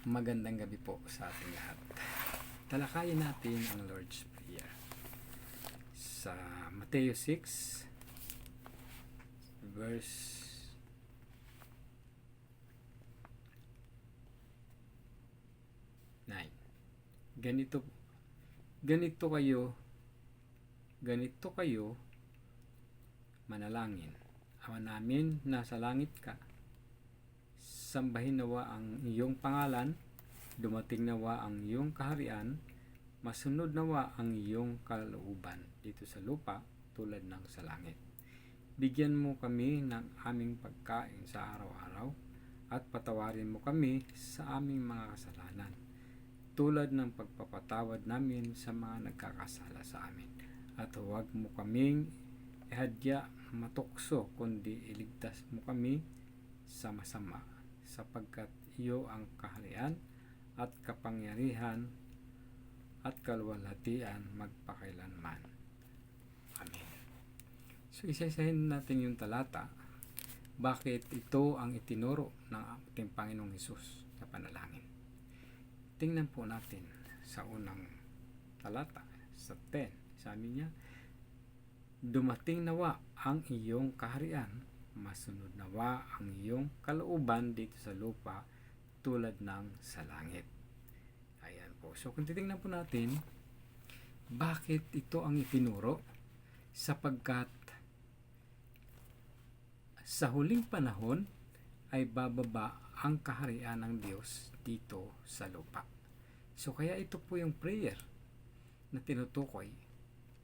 Magandang gabi po sa ating lahat. Talakayin natin ang Lord's Prayer. Sa Mateo 6, verse 9. Ganito, ganito kayo, ganito kayo manalangin. Ama namin, nasa langit ka sambahin nawa ang iyong pangalan, dumating nawa ang iyong kaharian, masunod nawa ang iyong kalooban dito sa lupa tulad ng sa langit. Bigyan mo kami ng aming pagkain sa araw-araw at patawarin mo kami sa aming mga kasalanan tulad ng pagpapatawad namin sa mga nagkakasala sa amin. At huwag mo kaming ihadya matukso kundi iligtas mo kami sa masama sapagkat iyo ang kaharian at kapangyarihan at kalwalhatian magpakailanman. Amen. So isa-isahin natin yung talata. Bakit ito ang itinuro ng ating Panginoong Hesus sa panalangin? Tingnan po natin sa unang talata, sa 10. Sabi niya, Dumating nawa ang iyong kaharian masunod nawa ang iyong kalooban dito sa lupa tulad ng sa langit. Ayan po. So kung titingnan po natin, bakit ito ang itinuro? Sapagkat sa huling panahon ay bababa ang kaharian ng Diyos dito sa lupa. So kaya ito po yung prayer na tinutukoy.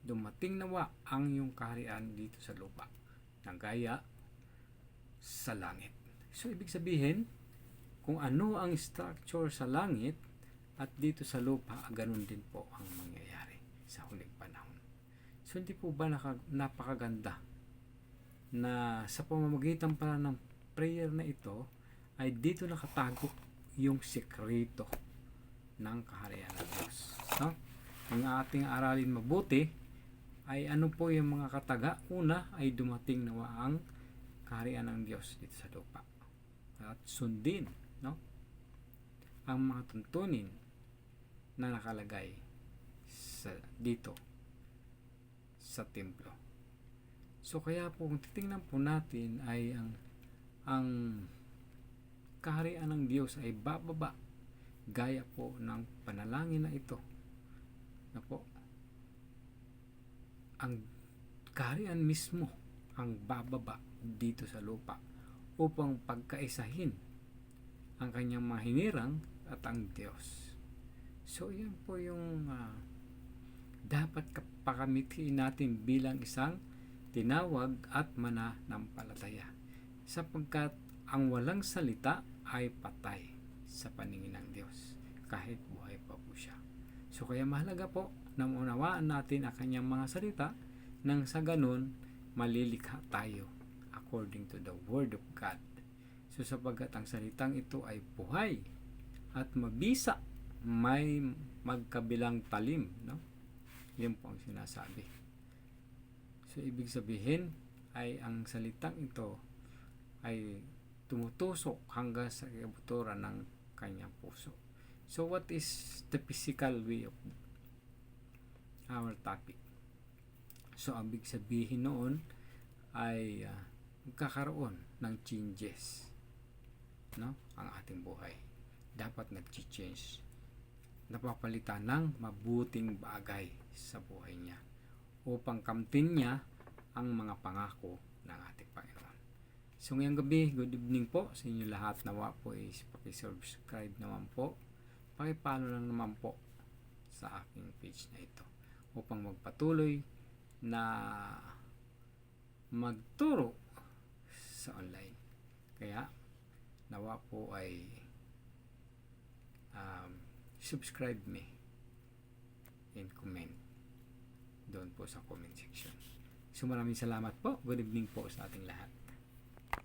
Dumating nawa ang iyong kaharian dito sa lupa. Nang gaya sa langit. So, ibig sabihin, kung ano ang structure sa langit at dito sa lupa, ganun din po ang mangyayari sa huling panahon. So, hindi po ba naka, napakaganda na sa pamamagitan pala ng prayer na ito ay dito nakatago yung sekreto ng kaharian ng Diyos. No? Ang ating aralin mabuti ay ano po yung mga kataga. Una ay dumating nawa ang kaharian ng Diyos dito sa lupa. At sundin, no? Ang mga tuntunin na nakalagay sa dito sa templo. So kaya po kung titingnan po natin ay ang ang kaharian ng Diyos ay bababa gaya po ng panalangin na ito. Na po ang kaharian mismo ang bababa dito sa lupa upang pagkaisahin ang kanyang mga hinirang at ang Diyos. So, yan po yung uh, dapat pakamitiin natin bilang isang tinawag at mananampalataya. Sapagkat ang walang salita ay patay sa paningin ng Diyos kahit buhay pa po siya. So kaya mahalaga po na maunawaan natin ang kanyang mga salita nang sa ganun malilikha tayo according to the Word of God. So sapagkat ang salitang ito ay buhay at mabisa, may magkabilang talim. No? Yan po ang sinasabi. So ibig sabihin ay ang salitang ito ay tumutusok hanggang sa kabuturan ng kanyang puso. So what is the physical way of our topic? So ang ibig sabihin noon ay uh, magkakaroon ng changes no ang ating buhay dapat nag-change napapalitan ng mabuting bagay sa buhay niya upang kamtin niya ang mga pangako ng ating Panginoon. So ngayong gabi, good evening po sa inyo lahat. Nawa po is pakisubscribe naman po. Pakipalo lang naman po sa aking page na ito upang magpatuloy na magturo sa online. Kaya, nawa po ay um, subscribe me and comment doon po sa comment section. So maraming salamat po. Good evening po sa ating lahat.